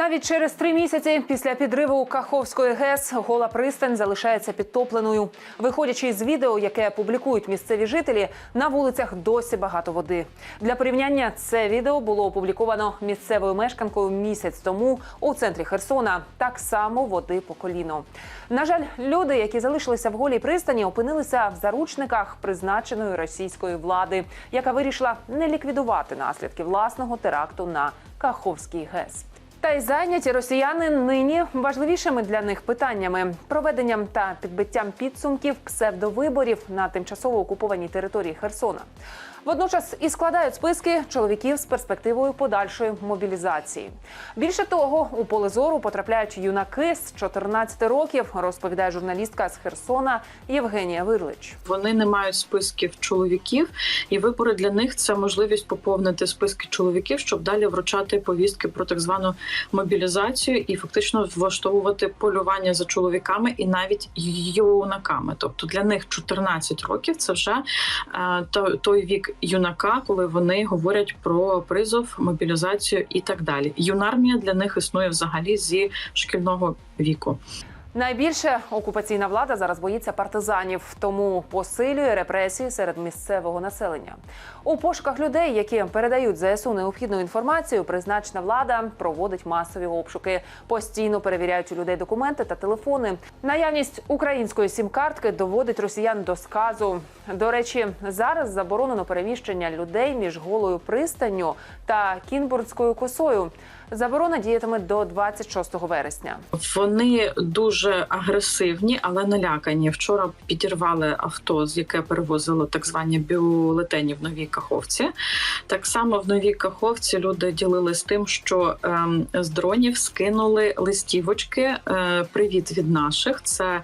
Навіть через три місяці після підриву Каховської ГЕС гола пристань залишається підтопленою. Виходячи з відео, яке публікують місцеві жителі, на вулицях досі багато води. Для порівняння це відео було опубліковано місцевою мешканкою місяць тому у центрі Херсона. Так само води по коліно. На жаль, люди, які залишилися в голій пристані, опинилися в заручниках призначеної російської влади, яка вирішила не ліквідувати наслідки власного теракту на Каховський ГЕС. Та й зайняті росіяни нині важливішими для них питаннями проведенням та підбиттям підсумків псевдовиборів на тимчасово окупованій території Херсона. Водночас і складають списки чоловіків з перспективою подальшої мобілізації. Більше того, у поле зору потрапляють юнаки з 14 років, розповідає журналістка з Херсона Євгенія Вирлич. Вони не мають списків чоловіків, і вибори для них це можливість поповнити списки чоловіків, щоб далі вручати повістки про так звану мобілізацію і фактично влаштовувати полювання за чоловіками і навіть юнаками. Тобто для них 14 років це вже е, той, той юнака, коли вони говорять про призов, мобілізацію і так далі. Юнармія для них існує взагалі зі шкільного віку. Найбільше окупаційна влада зараз боїться партизанів, тому посилює репресії серед місцевого населення. У пошуках людей, які передають ЗСУ необхідну інформацію, призначена влада проводить масові обшуки. Постійно перевіряють у людей документи та телефони. Наявність української сім-картки доводить росіян до сказу. До речі, зараз заборонено переміщення людей між голою пристанню та кінбурдською косою. Заборона діятиме до 26 вересня. Вони дуже агресивні, але налякані. Вчора підірвали авто, з яке перевозило так звані бюлетені в новій каховці. Так само в новій каховці люди ділились тим, що ем, з дронів скинули листівочки. Е, Привіт від наших. Це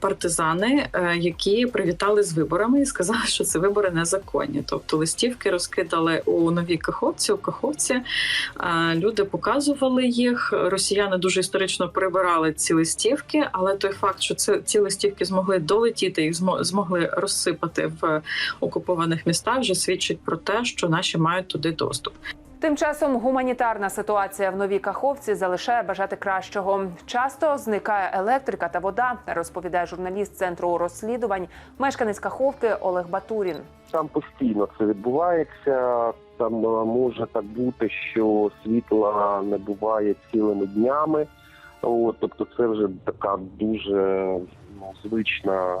партизани, е, які привітали з виборами і сказали, що це вибори незаконні. Тобто листівки розкидали у новій каховці. У каховці е, люди показували їх. Росіяни дуже історично прибирали ці листівки, але той факт, що це ці листівки змогли долетіти, їх змо- змогли розсипати в окупованих містах, вже свідчить про те, що наші мають туди доступ. Тим часом гуманітарна ситуація в новій каховці залишає бажати кращого. Часто зникає електрика та вода, розповідає журналіст центру розслідувань, мешканець Каховки Олег Батурін. Там постійно це відбувається. Там е, може так бути, що світла не буває цілими днями. От, тобто, це вже така дуже звична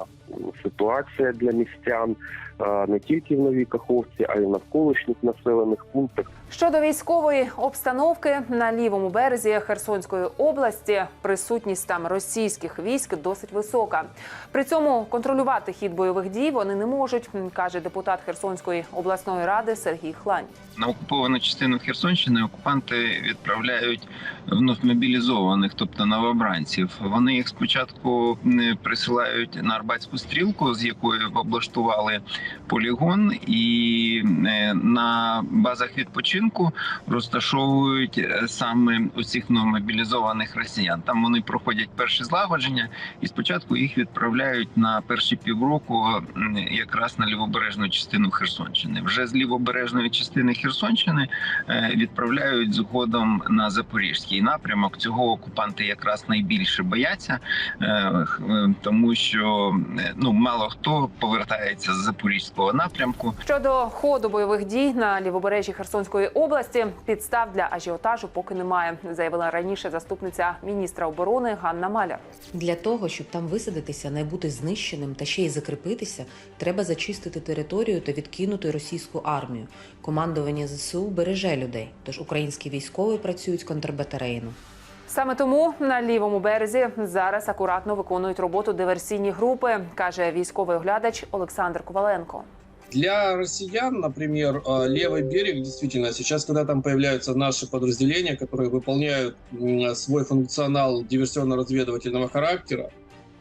ситуація для містян е, не тільки в Новій Каховці, а й в навколишніх населених пунктах. Щодо військової обстановки на лівому березі Херсонської області присутність там російських військ досить висока. При цьому контролювати хід бойових дій вони не можуть, каже депутат Херсонської обласної ради Сергій Хлань. на окуповану частину Херсонщини окупанти відправляють вновь мобілізованих, тобто новобранців. Вони їх спочатку м, присилають на Арбатську стрілку, з якої облаштували полігон, і е, на базах відпочинку розташовують е, саме усіх мобілізованих росіян. Там вони проходять перші злагодження, і спочатку їх відправляють на перші півроку якраз на лівобережну частину Херсонщини. Вже з лівобережної частини Херсонщини е, відправляють згодом на запорізький напрямок. Цього окупанти якраз найбільше бояться, е, е, тому що е, ну мало хто повертається з запорізького напрямку. Щодо ходу бойових дій на лівобережжі Херсонської області, підстав для ажіотажу поки немає, заявила раніше заступниця міністра оборони Ганна Маляр. Для того, щоб там висадитися, не бути знищеним та ще й закріпитися, треба зачистити територію та відкинути російську армію. Командування ЗСУ береже людей, тож українські військові працюють контрбатарейно. Саме тому на лівому березі зараз акуратно виконують роботу диверсійні групи, каже військовий оглядач Олександр Коваленко. Для россиян, например, э, левый берег, действительно, сейчас, когда там появляются наши подразделения, которые выполняют м, свой функционал диверсионно-разведывательного характера,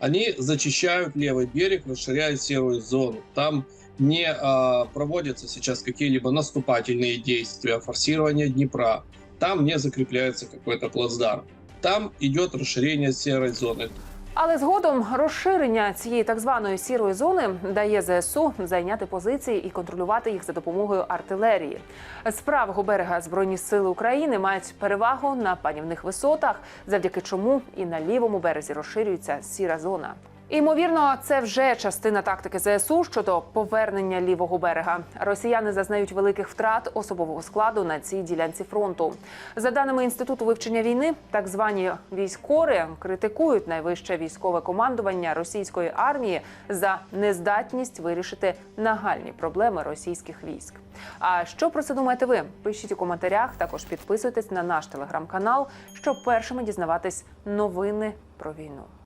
они зачищают левый берег, расширяют серую зону. Там не а, проводятся сейчас какие-либо наступательные действия, форсирование Днепра. Там не закрепляется какой-то плацдарм. Там іде розширення сірої зони, Але згодом розширення цієї так званої сірої зони дає ЗСУ зайняти позиції і контролювати їх за допомогою артилерії. З правого берега збройні сили України мають перевагу на панівних висотах, завдяки чому і на лівому березі розширюється сіра зона. Імовірно, це вже частина тактики ЗСУ щодо повернення лівого берега. Росіяни зазнають великих втрат особового складу на цій ділянці фронту. За даними інституту вивчення війни, так звані військори критикують найвище військове командування російської армії за нездатність вирішити нагальні проблеми російських військ. А що про це думаєте ви? Пишіть у коментарях. Також підписуйтесь на наш телеграм-канал, щоб першими дізнаватись новини про війну.